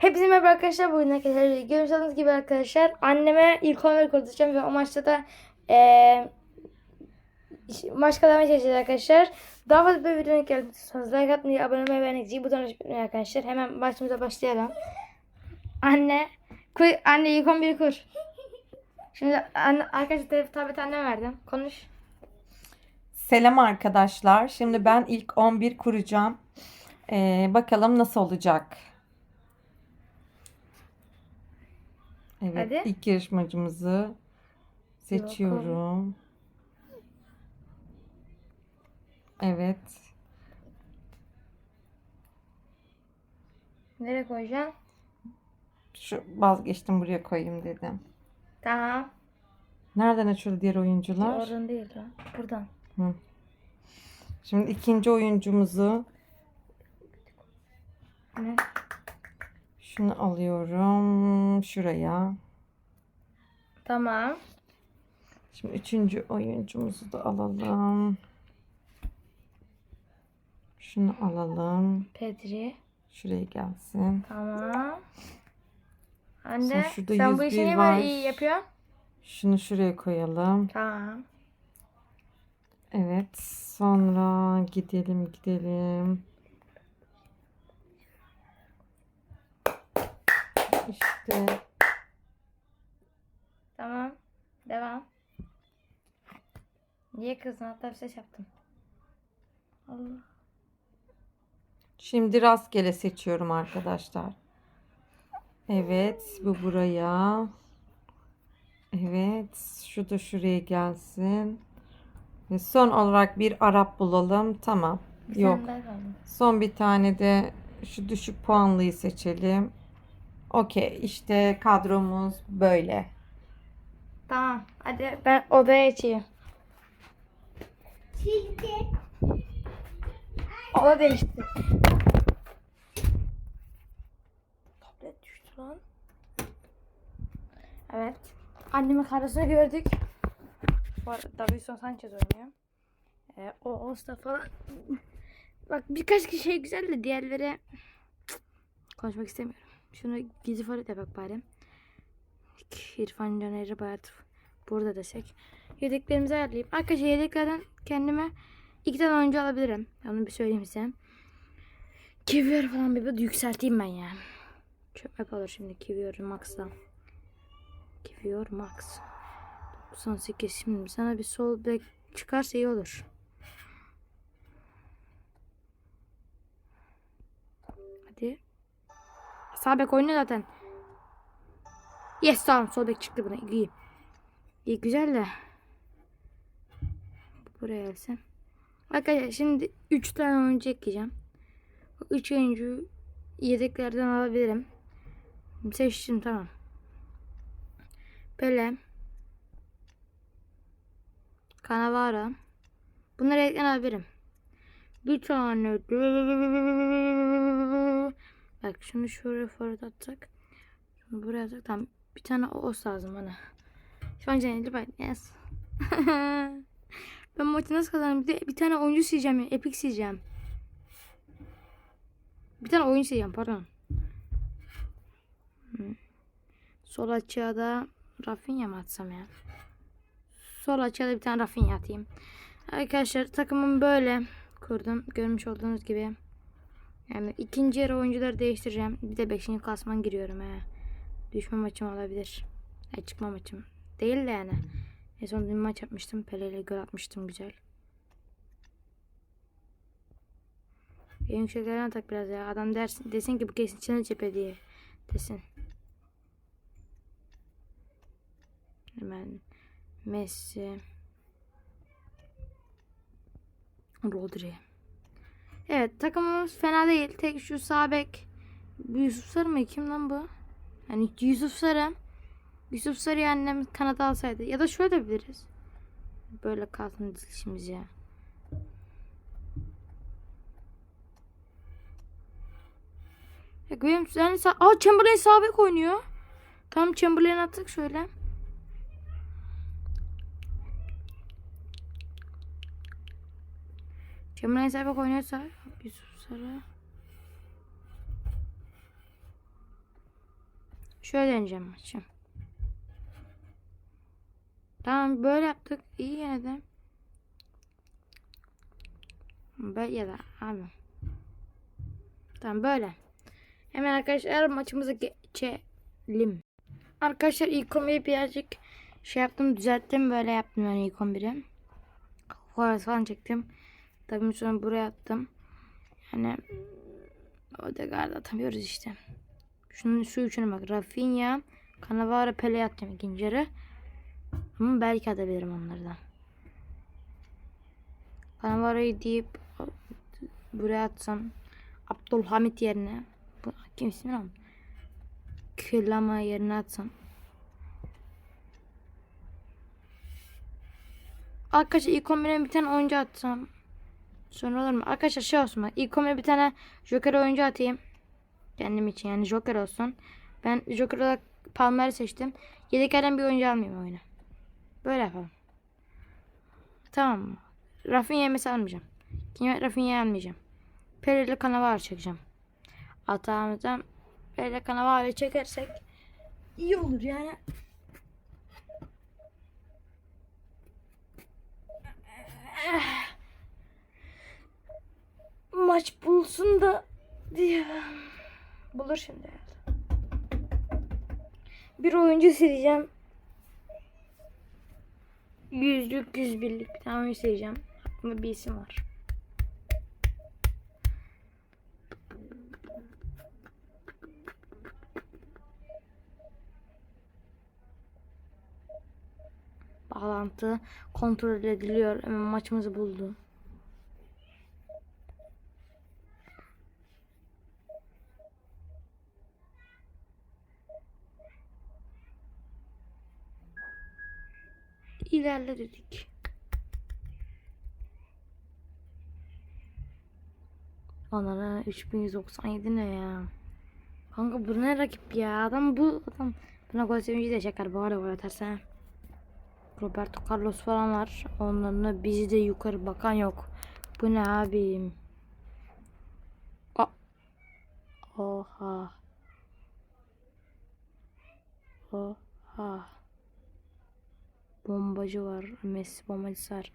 Hepinize merhaba arkadaşlar. Bugün arkadaşlar görüyorsunuz gibi arkadaşlar anneme ilk 11 kurtulacağım ve o maçta da eee maç kazanmaya çalışacağız arkadaşlar. Daha fazla böyle videonun geldiyseniz like atmayı, abone olmayı ve beğenmeyi butonuna açmayı arkadaşlar. Hemen maçımıza başlayalım. Anne, kuy, anne ilk 11 kur. Şimdi anne, arkadaşlar tablet anne verdim. Konuş. Selam arkadaşlar. Şimdi ben ilk 11 kuracağım. Ee, bakalım nasıl olacak. Evet, Hadi. ilk yarışmacımızı seçiyorum. Evet. Nereye koyacağım? Şu vazgeçtim buraya koyayım dedim. Tamam. Nereden açıldı diğer oyuncular? Oradan değil lan. Buradan. Hı. Şimdi ikinci oyuncumuzu Ne? Şunu alıyorum şuraya. Tamam. Şimdi üçüncü oyuncumuzu da alalım. Şunu alalım. Pedri. Şuraya gelsin. Tamam. Anne Sen bu işi 101 niye var. böyle iyi yapıyorsun? Şunu şuraya koyalım. Tamam. Evet. Sonra gidelim gidelim. İşte Tamam. Devam. Niye kızdın? Hatta bir ses yaptım. Allah. şimdi rastgele seçiyorum arkadaşlar. Evet. Bu buraya. Evet. Şu da şuraya gelsin. Ve son olarak bir Arap bulalım. Tamam. Bir Yok. Son bir tane de şu düşük puanlıyı seçelim. Okey işte kadromuz böyle. Tamam. Hadi ben odaya geçeyim. Oda değişti. Tablet düştü lan. Evet. Annemin karısını gördük. Bu arada Davison Sanchez oynuyor. Ee, o Osta falan. Bak birkaç kişi şey güzel de diğerleri konuşmak istemiyorum. Şunu gizli forete bak bari. İrfan Caner'i bayat burada desek. Yedeklerimizi ayarlayayım. Arkadaşlar yedeklerden kendime iki tane oyuncu alabilirim. Onu bir söyleyeyim size. Kivior falan bir, bir yükselteyim ben ya. Çöp alır şimdi Kivior Max'la. Kivior Max. 98 şimdi sana bir sol bek çıkarsa iyi olur. Hadi. Sağ bek oynuyor zaten. Yes tamam sol bek çıktı buna. İyi. İyi güzel de. Buraya gelsin. Arkadaşlar şimdi 3 tane oyuncu ekleyeceğim. 3 oyuncu yedeklerden alabilirim. Seçtim tamam. Pele. Cannavaro. Bunları yedekten alabilirim. Bir tane. Bak şunu şuraya forward atacak. Şunu buraya atacak. Tamam. Bir tane os lazım bana. Şu an Cennet ben. Yes. ben maçı nasıl kazanırım? Bir, de bir tane oyuncu sileceğim ya. Epic sileceğim. Bir tane oyun sileceğim pardon. Hmm. Sol açığa da Rafinha mı atsam ya? Sol açığa da bir tane Rafinha atayım. Arkadaşlar takımım böyle kurdum. Görmüş olduğunuz gibi. Yani ikinci yarı oyuncuları değiştireceğim. Bir de 5. klasman giriyorum he. Düşme maçım olabilir. Ay çıkma maçım. Değil de yani. En son dün maç yapmıştım. Pele ile gol atmıştım güzel. En yükseklerden tak biraz ya. Adam dersin, desin ki bu kesin içine cephe diye. Desin. Hemen Messi. Rodri. Evet takımımız fena değil. Tek şu sağ bek. Yusuf Sarı mı? Kim lan bu? Yani Yusuf Sarı. Yusuf Sarı'yı annem kanada alsaydı. Ya da şöyle biliriz. Böyle kalsın dizilişimiz ya. Ya benim yani sağ... Aa Chamberlain sağ bek oynuyor. Tamam Chamberlain attık şöyle. Chamberlain sağ bek oynuyorsa Sarı. Şöyle deneyeceğim maçı. Tamam böyle yaptık. İyi yine de. Böyle ya da abi. Tamam böyle. Hemen arkadaşlar maçımıza geçelim. Arkadaşlar ilk 11'i birazcık şey yaptım düzelttim böyle yaptım yani ilk 11'i. Forvet falan çektim. Tabii sonra buraya attım. Yani Odegaard atamıyoruz işte. Şunun şu üçüne bak. Rafinha, Cannavaro, Pele atacağım ikinci yarı. Ama belki atabilirim onlardan. Cannavaro'yu deyip buraya atsam Abdülhamit yerine bu kim ismi lan? Külama yerine atsam. Arkadaşlar ilk 11'e bir tane oyuncu atsam. Sonra olur mu? Arkadaşlar şey olsun bak. İlk 11'e bir tane Joker oyuncu atayım. Kendim için yani Joker olsun. Ben Joker olarak Palmer'i seçtim. Yedeklerden bir oyuncu almayayım oyuna. Böyle yapalım. Tamam mı? Rafinha'yı mesela almayacağım. Yine Rafinha'yı almayacağım. Pele ile Cannavaro çekeceğim. Atağımızdan Pele ile Cannavaro'yu çekersek iyi olur yani. Maç bulsun da diye. Bulur şimdi. Bir oyuncu sileceğim. Yüzlük, yüz birlik bir tane oyuncu sileceğim. Aklımda bir isim var. Bağlantı kontrol ediliyor. Hemen maçımızı buldu. İlerle dedik. Anana 3197 ne ya? Kanka bu ne rakip ya? Adam bu adam. Buna gol sevinci de çeker bu arada gol atarsa. Roberto Carlos falan var. Onların bizi de yukarı bakan yok. Bu ne abim? A Oha. Oha. Bombacı var. Messi bombacısı var.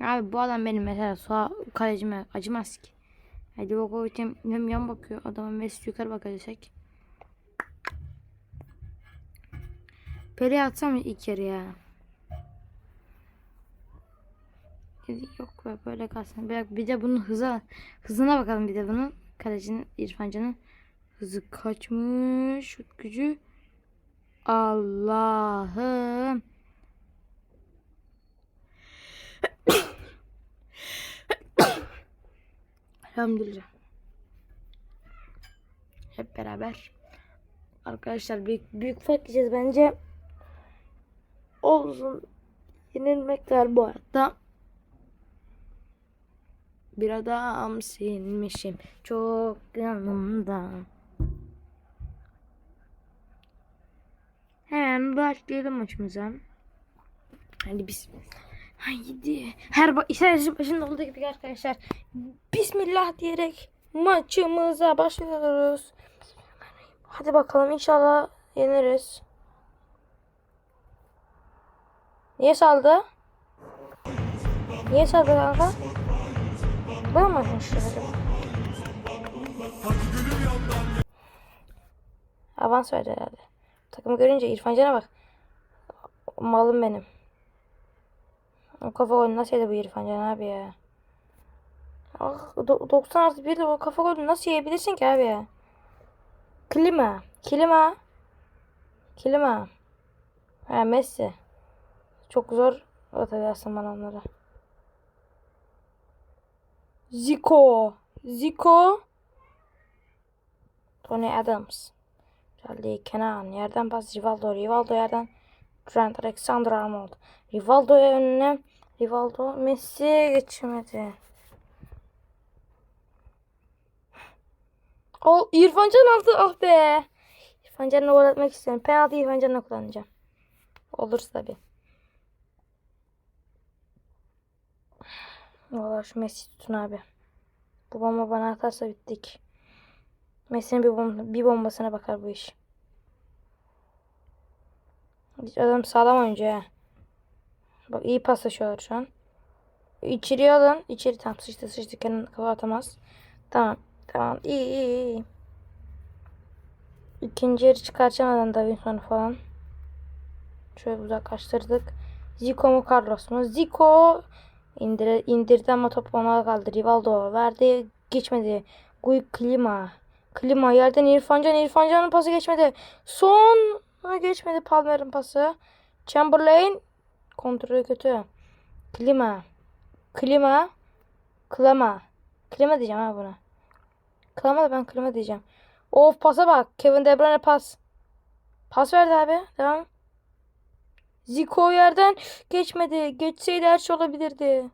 Abi bu adam benim mesela sağ kalecime acımaz ki. Hadi Livakovic'im hem yan bakıyor. Adama Messi yukarı bakacak. Pele atsam ilk yarı ya? Yok be böyle kalsın. Bir, bir de bunun hıza hızına bakalım bir de bunun. Kalecinin İrfancan'ın hızı kaçmış. Şut gücü. Allah'ım. Elhamdülillah. Hep beraber. Arkadaşlar büyük, büyük fark yiyeceğiz bence. Olsun. Yenilmek var bu hayatta. Bir adam silmişim çok yanımda. Hemen başlayalım maçımıza. Hadi biz. Haydi. Her ba- işler başında olduğu gibi arkadaşlar. Bismillah diyerek maçımıza başlıyoruz. Hadi bakalım inşallah yeneriz. Niye saldı? Niye saldı kanka? İşte acaba? Avans verdi herhalde. Takımı görünce İrfan Can'a bak. Malım benim. O kafa golü nasıl yedi bu İrfan Can abi ya? Ah, do- 90 artı 1 o kafa golü nasıl yiyebilirsin ki abi ya? Klima. Klima. Klima. Ha Messi. Çok zor atacaksın bana onları. Zico. Zico. Tony Adams. Geldi Kenan. Yerden pas Rivaldo. Rivaldo yerden Trent Alexander-Arnold. Rivaldo'ya önüne. Rivaldo Messi'ye geçemedi. O İrfan Can aldı. Ah be. İrfan Can'la gol atmak istiyorum. Penaltı İrfan Can'la kullanacağım. Olursa tabii. Valla şu Messi tutun abi. Bu bomba bana atarsa bittik. Messi'nin bir, bomba, bir bombasına bakar bu iş. Adam sağlam oyuncu ha. Bak iyi paslaşıyorlar şu an. İçeriye alın. İçeri tam sıçtı sıçtı. Kendini kafa atamaz. Tamam. Tamam. İyi iyi iyi. İkinci yarı çıkartacağım adam Davinson falan. Şöyle uzaklaştırdık. Zico mu Carlos mu? Zico indir, indirdi ama top ona kaldı. Rivaldo verdi. Geçmedi. Guy Klima. Klima yerden İrfancan. İrfancan'ın pası geçmedi. Son geçmedi Palmer'in pası. Chamberlain kontrolü kötü. Klima. Klima. Klima. Klima diyeceğim ha buna. Klima da ben klima diyeceğim. Of pasa bak. Kevin De Bruyne pas. Pas verdi abi. Devam. Zico yerden geçmedi. Geçseydi her şey olabilirdi.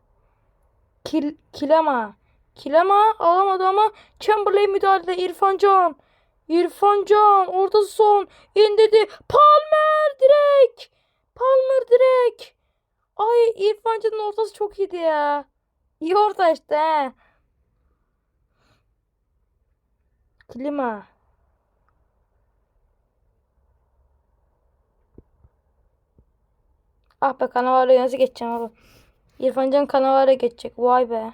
Kil, Kilama. Kilama alamadı ama Chamberlain müdahalede İrfan Can. İrfan Can orta son indirdi. Palmer direkt. Palmer direkt. Ay İrfan Can'ın ortası çok iyiydi ya. İyi orta işte he. Klima. Ah be Cannavaro'ya nasıl geçeceğim abi. İrfan Can Cannavaro'ya geçecek. Vay be.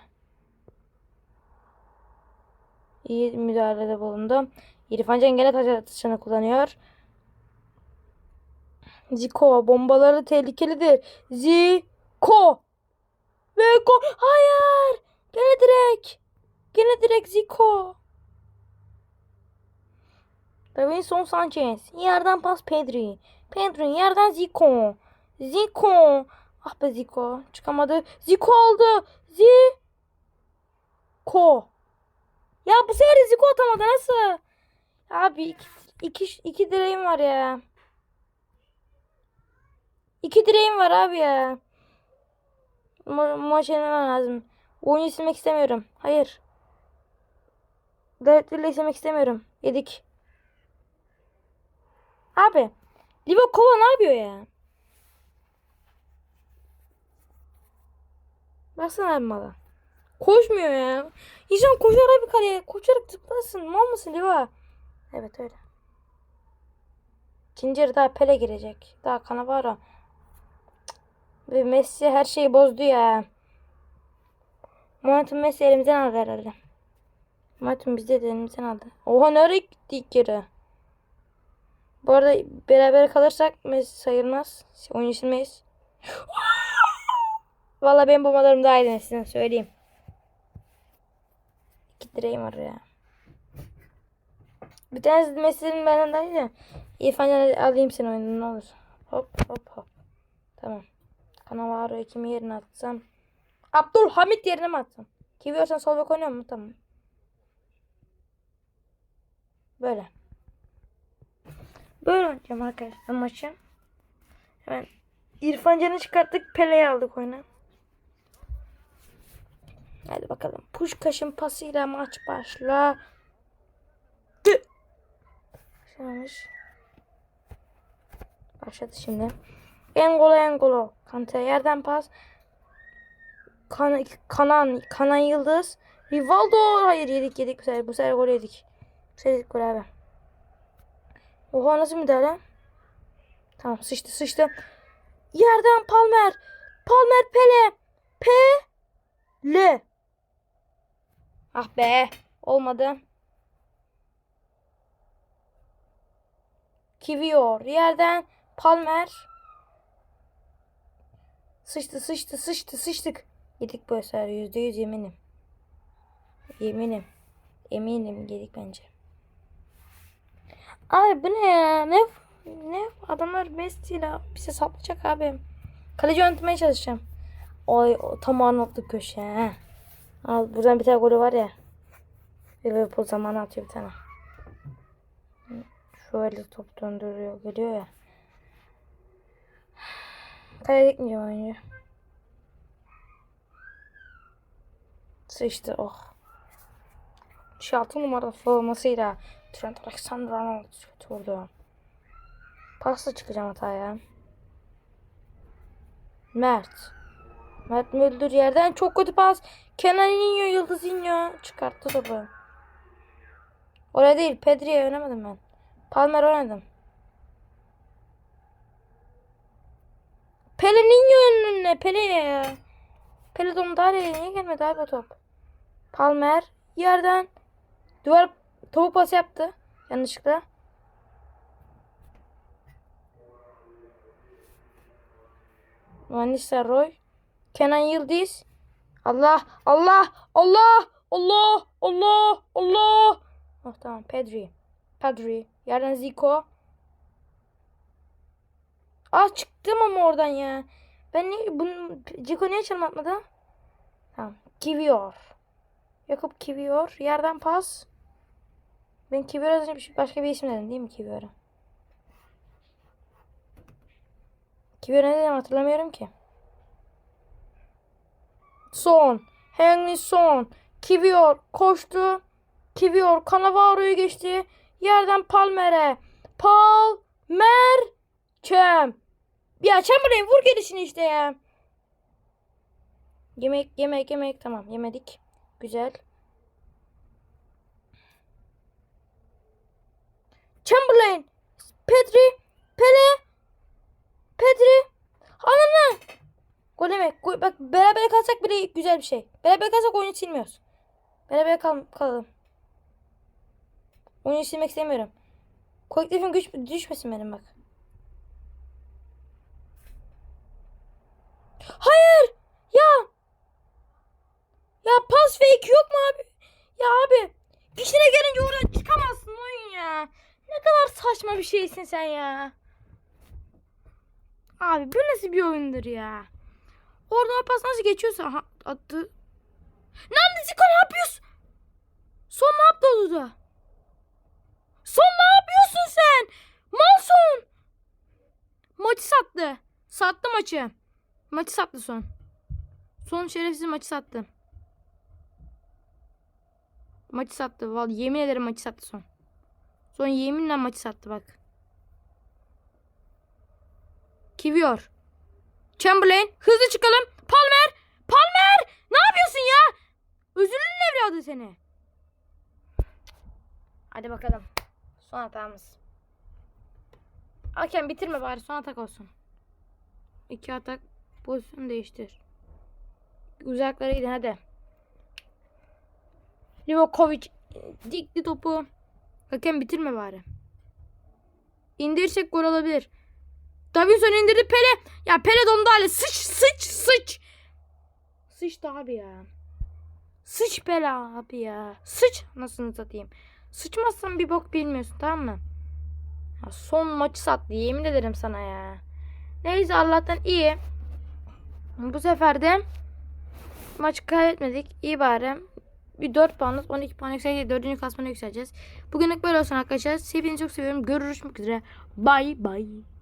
İyi müdahalede bulundu. İrfan Can gene taç atışını kullanıyor. Zico bombaları tehlikelidir. Zico. Ve gol. Hayır. Gene direkt. Gene direkt Zico. Davinson Sanchez. Yerden pas Pedri. Pedri yerden Zico. Zico. Ah be Zico. Çıkamadı. Zico aldı. Zico. Ya bu sefer Zico atamadı. Nasıl? Abi iki, iki, iki direğim var ya. İki direğim var abi ya. Ma lazım. Oyunu silmek istemiyorum. Hayır. David Villa istemiyorum. Yedik. Abi. Livakova ne yapıyor ya? Baksana abi bana. Koşmuyor ya. İnsan koşarak bir kaleye. Koşarak tıklasın. Mal mısın Liva? Evet öyle. İkinci daha Pele girecek. Daha Cannavaro. Ve Messi her şeyi bozdu ya. Momentum Messi elimizden aldı herhalde. Momentum bizde de elimizden aldı. Oha nereye gitti ilk yarı? Bu arada beraber kalırsak Messi sayılmaz. Oyun silmeyiz. Valla benim bombalarım daha iyi size söyleyeyim. İki direğim var ya. Bir tanesi Messi'nin benden daha iyi de. İrfan alayım seni oyundan ne olur. Hop hop hop. Tamam. Cannavaro kimi yerine atsam. Abdülhamit yerine mi atsam? Kiviyor sen sol bek oynuyor mu? Tamam. Böyle. Böyle oynayacağım arkadaşlar maçı. Hemen İrfan Can'ı çıkarttık. Pele'yi aldık oyuna. Hadi bakalım. Puşkaş'ın pasıyla maç başla. Başlamış. Başladı şimdi. Engolo Engolo. Kante yerden pas. Kan Kanan Kanan Yıldız. Rivaldo. Hayır yedik yedik bu sefer. Bu sefer gol yedik. Bu sefer yedik gol abi. Oha nasıl müdahale? Tamam sıçtı sıçtı. Yerden Palmer. Palmer Pele. Pele. Ah be. Olmadı. Kiviyor. Yerden Palmer. Sıçtı sıçtı sıçtı sıçtık. Yedik bu sefer yüzde yüz eminim. Yeminim. Eminim yedik bence. Abi bu ne ya? Ne ne adamlar Messi ile bize saplayacak abi. Kaleci yönetmeye çalışacağım. Oy tam Arnold'luk köşe. He. Al buradan bir tane golü var ya. Liverpool zamanı atıyor bir tane. Şöyle top döndürüyor geliyor ya. Kaleye gitmeyeceğim oyuncu. Sıçtı oh. Şu altı numara formasıyla Trent Alexander-Arnold kötü vurdu. Pasla çıkacağım hataya. Mert. Mert Müldür yerden çok kötü pas. Kenan iniyor yıldız iniyor. Çıkarttı topu. Oraya değil Pedri'ye oynamadım ben. Palmer oynadım. Pele'nin önüne. Pele. Pele Dondarya'ya niye gelmedi abi o top? Palmer yerden duvar topu pas yaptı. Yanlışlıkla. Van Nistelrooy. Kenan Yıldız. Allah Allah Allah Allah Allah Allah. Oh tamam Pedri. Pedri. Yerden Zico. Ah çıktım ama oradan ya. Ben niye bunu Zico niye çalım atmadı? Tamam. Kivior. Yakup Kivior. Yerden pas. Ben Kivior az önce bir şey- başka bir isim dedim değil mi Kivior'a? Kivior ne dedim hatırlamıyorum ki. Son. Henry Son. Kivior koştu. Kivior Cannavaro'yu geçti. Yerden Palmer'e. Palmer. Çem. Ya Chamberlain vur gerisini işte ya. Yemek yemek yemek tamam yemedik. Güzel. Chamberlain. Pedri. Pele. Pedri. Ananı. Gol yemek. Gol, bak beraber kalsak bile güzel bir şey. Beraber kalsak oyunu silmiyoruz. Beraber kal kalalım. Oyunu silmek istemiyorum. Kolektifin güç düşmesin benim bak. Hayır. Ya. Ya pas fake yok mu abi? Ya abi. Dişine gelince oradan çıkamazsın oyun ya. Ne kadar saçma bir şeysin sen ya. Abi bu nasıl bir oyundur ya? Oradan pas nasıl geçiyorsa aha, attı. Lan Zico ne yapıyorsun? Son ne yaptı orada? Son ne yapıyorsun sen? Malson. Maçı sattı. Sattı maçı. Maçı sattı son. Son şerefsiz maçı sattı. Maçı sattı. Vallahi yemin ederim maçı sattı son. Son yeminle maçı sattı bak. Kivior. Chamberlain. Hızlı çıkalım. Palmer. Palmer. Ne yapıyorsun ya? Özürlünün evladı seni. Hadi bakalım. Son hatamız. Hakem bitirme bari son atak olsun. İki atak pozisyon değiştir. Uzaklara gidin hadi. Livakovic dikti topu. Hakem bitirme bari. İndirirsek gol olabilir. Davinson indirdi Pele. Ya Pele dondu hale. Sıç sıç sıç. Sıçtı abi ya. Sıç Pele abi ya. Sıç. Nasıl satayım. Sıçmazsan bir bok bilmiyorsun tamam mı? Ya son maçı sattı yemin ederim sana ya. Neyse Allah'tan iyi. Bu sefer de maç kaybetmedik. İyi bari. Bir 4 puanız 12 puan yükselecek. 4. klasmana yükseleceğiz. Bugünlük böyle olsun arkadaşlar. Hepinizi çok seviyorum. Görüşmek üzere. Bye bye.